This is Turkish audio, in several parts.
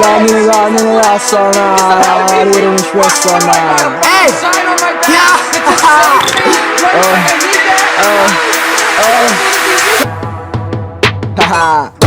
That nigga got nigga lost all Hey! Yeah! uh, uh, uh. Haha.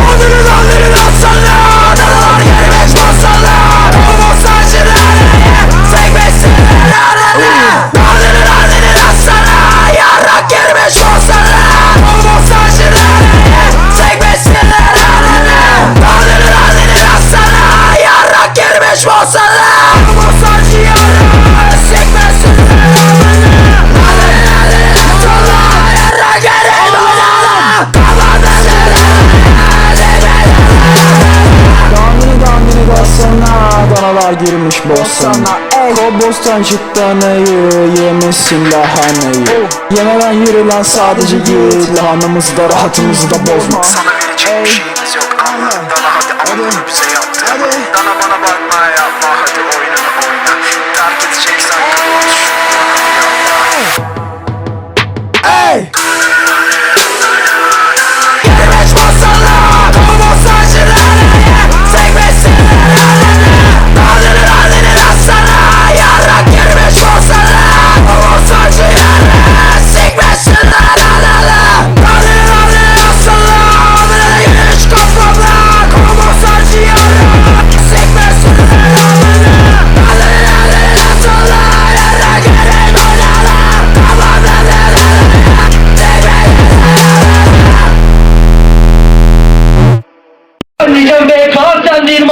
Bossana Kobostan çıktanayı Yemişsin lahanayı Yemeden yürü lan sadece git. Lahanamızı da rahatımızı da bozma Sana verecek bir şeyimiz yok. Ama Dana hadi bunu bize yaptı. Dana bana bakma yapma. Hadi oyna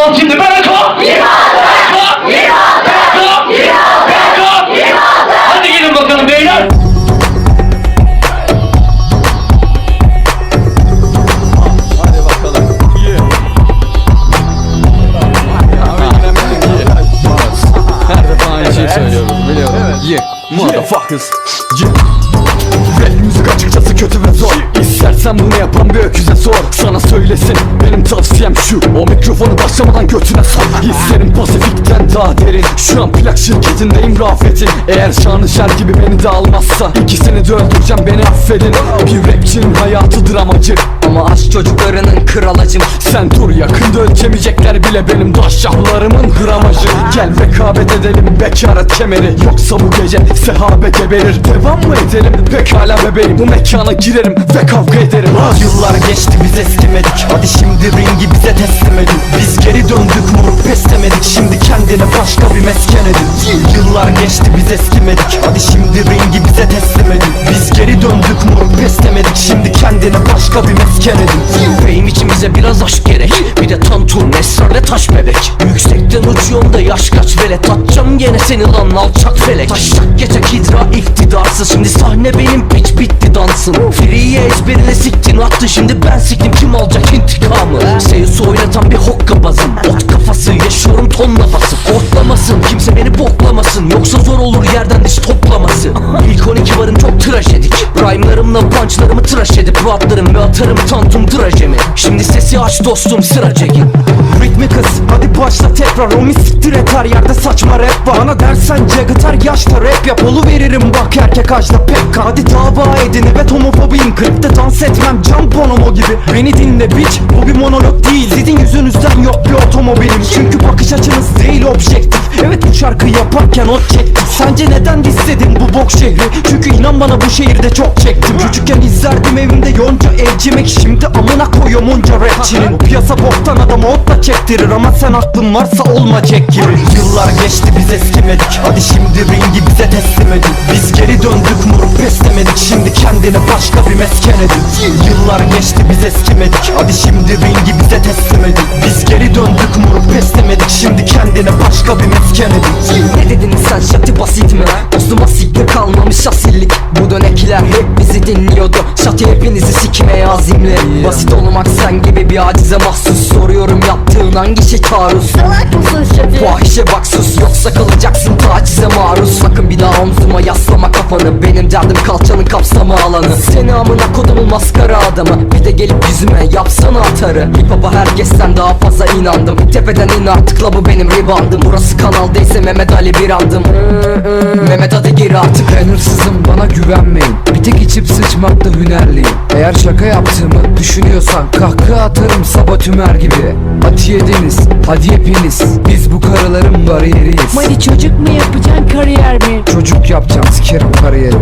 sen de 26 şimdi BK Hadi gelin bakalım beyler Her defa aynı şeyi söylüyoruz biliyorum. Yeah, motherfuckers. Yeah. Kötü ve zor. İstersen bunu yapan bir öküze sor. Sana söylesin benim tavsiyem şu. O mikrofonu başlamadan götüne sok Hislerim pasifikten daha derin. Şu an plak şirketindeyim Rafet'in Eğer şanı şer gibi beni de almazsa İkisini de öldüreceğim beni affedin. Bir rapçinin hayatıdır amacı Ama aşk çocuklarının kral acım. Sen dur yakında ölçemeyecekler bile benim daşşahlarımın gramajı. Gel rekabet edelim bekaret kemeri Yoksa bu gece sehabe geberir Devam mı edelim? Pekala bebeğim Bu mekana girerim ve kavga ederim. Yıllar geçti biz eskimedik. Hadi şimdi ringi bize teslim edin. Biz geri döndük moruk pes demedik. Şimdi kendine başka bir mesken edin. Yıllar geçti biz eskimedik. Hadi şimdi ringi bize teslim edin Biz geri döndük moruk pes demedik Şimdi kendine başka bir mesken edin. Beyim içimize biraz aşk gerek. Bir de tantur esrarla taş bebek. Yüksekten uçuyorum da yaş kaç velet? Atacağım gene seni lan alçak felek. Taşak geçek hidra iktidarsız. Şimdi sahne benim piç bitti dansın Free'ye ezberine siktin attı Şimdi ben siktim kim alacak intikamı? Seyus oynatan bir hokkabazım Ot kafası yaşıyorum tonla basıp Otlamasın kimse beni boklamasın. Yoksa zor olur yerden diş toplaması İlk 12 varım çok trajedik Rhyme'larımla punchlarımı tıraş edip Rahatlarım ve atarım tantum trajemi. Şimdi sesi aç dostum sıra çekin. Ritmi kız hadi başla tekrar. O siktir et her yerde saçma rap var. Bana dersen Jagger yaşta rap yap. Veririm bak erkek ağaçta pek Hadi dava edin evet homofobiyim. Klipte dans etmem can bonomo gibi. Beni dinle bitch bu bir monolog değil. Sizin yüzünüzden yok bir otomobilim. Çünkü bakış açınız değil objektif Evet bu şarkı yaparken o çektik Sence neden istedin bu bok şehri? Çünkü inan bana bu şehirde çok çektim. Küçükken izlerdim evimde yonca evcimek. Şimdi amına koyuyorum onca rapçinin. Piyasa boktan adamı otla çektirir. Ama sen aklın varsa olma Jack gibi Yıllar geçti biz eskimedik. Hadi şimdi ringi bize teslim edin. Biz geri döndük moruk pes demedik Şimdi kendine başka bir mesken edin. Yıllar geçti biz eskimedik. Hadi şimdi ringi bize teslim edin. Biz geri mesken edin. Ne dedin sen? Şati basit mi? Dostum asikte kalmamış asillik. Bu dönekiler hep dinliyordu. Şati hepinizi sikmeye azimli Basit olmak sen gibi bir acize mahsus. Soruyorum yaptığın hangi şey taarruz? Salak mısın şefim? Fahişe bak sus yoksa kalacaksın tacize maruz. Sakın bir daha omzuma yaslama kafanı. Benim derdim kalçanın kapsama alanı. Seni amına kodumun maskara adamı. Bir de gelip yüzüme yapsana atarı. Hip hop baba herkesten daha fazla inandım. Tepeden in artık la bu benim ribandım. Burası kanal değilse Mehmet Ali bir andım. Mehmet hadi gir artık. Ben hırsızım bana güvenmeyin Bir tek içip sıçmakta hünerliyim. Eğer şaka yaptığımı düşünüyorsan Kahkaha atarım Sabah Tümer gibi. Atiye Deniz hadi hepiniz. Biz bu karıların bariyeriyiz. Hadi çocuk mu yapacaksın kariyer mi? Çocuk yapacağım sikerim kariyerimi.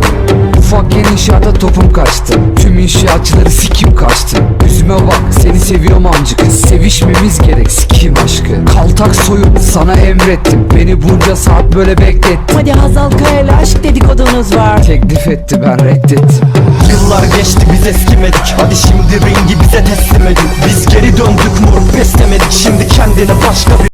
Ufakken inşaata topum kaçtı. Tüm inşaatçıları sikim kaçtı Yüzüme bak seni seviyorum amcık. Sevişmemiz gerek sikim aşkı. Kaltak soyun sana emrettim. Beni bunca saat böyle beklettin. Hadi Hazal Kaya'yla aşk dedikodunuz var. Teklif etti ben reddettim. Yıllar geçti biz eskimedik. Hadi şimdi ringi bize teslim edin. Biz geri döndük moruk beslemedik. Şimdi kendine başka bir